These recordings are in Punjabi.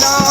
ਓ।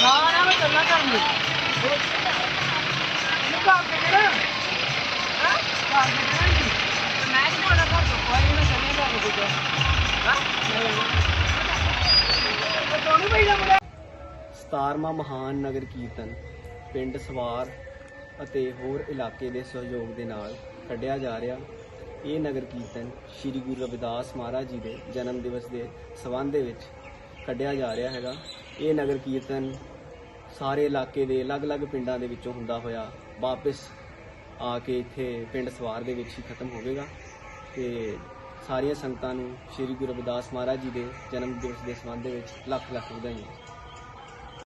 ਨਾ ਨਾ, ਮੈਂ ਚੱਲਣਾ ਕਰਨ ਨੂੰ ਇਹਨੂੰ ਕਾਹ ਕੇ ਦੇਣਾ ਹਾਂ ਕਾਹ ਕੇ ਦੇਣਾ ਜੀ ਮੈਂ ਕਿਹਨੂੰ ਆਣਾ ਕਰ ਕੋਈ ਨਾ ਚੱਲੇ ਜਾ ਕੇ ਕੁਝ ਹਾਂ? ਉਹ ਟੋਨੀ ਦਾ ਮੁੰਡਾ? 17ਵਾਂ ਮਹਾਨ ਨਗਰ ਕੀਰਤਨ, ਪਿੰਡ ਸਵਾਰ ਅਤੇ ਹੋਰ ਇਲਾਕੇ ਦੇ ਸਹਿਯੋਗ ਦੇ ਨਾਲ ਕੱਢਿਆ ਜਾ ਰਿਹਾ। ਇਹ ਨਗਰ ਕੀਰਤਨ ਸ੍ਰੀ ਗੁਰੂ ਰਵਿਦਾਸ ਮਹਾਰਾਜ ਜੀ ਦੇ ਜਨਮ ਦਿਵਸ ਦੇ ਸਬੰਧ ਦੇ ਵਿੱਚ ਕੱਢਿਆ ਜਾ ਰਿਹਾ ਹੈਗਾ। ਇਹ ਨਗਰ ਕੀਰਤਨ ਸਾਰੇ ਇਲਾਕੇ ਦੇ ਅਲੱਗ-ਅਲੱਗ ਪਿੰਡਾਂ ਦੇ ਵਿੱਚੋਂ ਹੁੰਦਾ ਹੋਇਆ ਵਾਪਸ ਆ ਕੇ ਇੱਥੇ ਪਿੰਡ ਸਵਾਰ ਦੇ ਵਿੱਚ ਹੀ ਖਤਮ ਹੋਵੇਗਾ। ਤੇ ਸਾਰੀਆਂ ਸੰਗਤਾਂ ਨੂੰ ਸ੍ਰੀ ਗੁਰੂ ਰਵਿਦਾਸ ਮਹਾਰਾਜ ਜੀ ਦੇ ਜਨਮ ਦਿਵਸ ਦੇ ਸੰਬੰਧ ਦੇ ਵਿੱਚ ਲੱਖ ਲੱਖ ਵਧਾਈਆਂ।